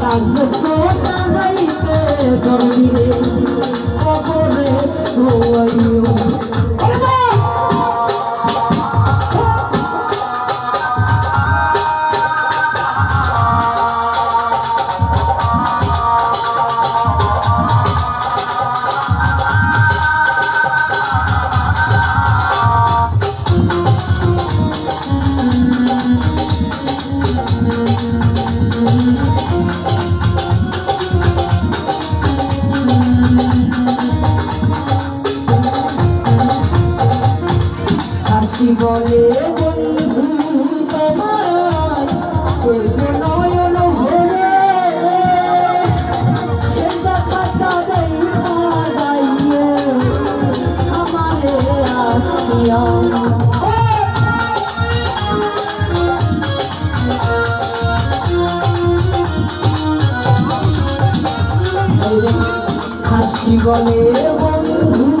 তাহলে তো তাহাইতে ধর্মী কি বলে বন্ধু তোমার হাসি বলে বন্ধু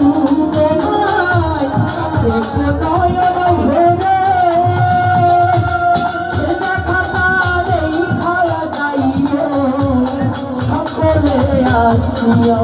আসিয়া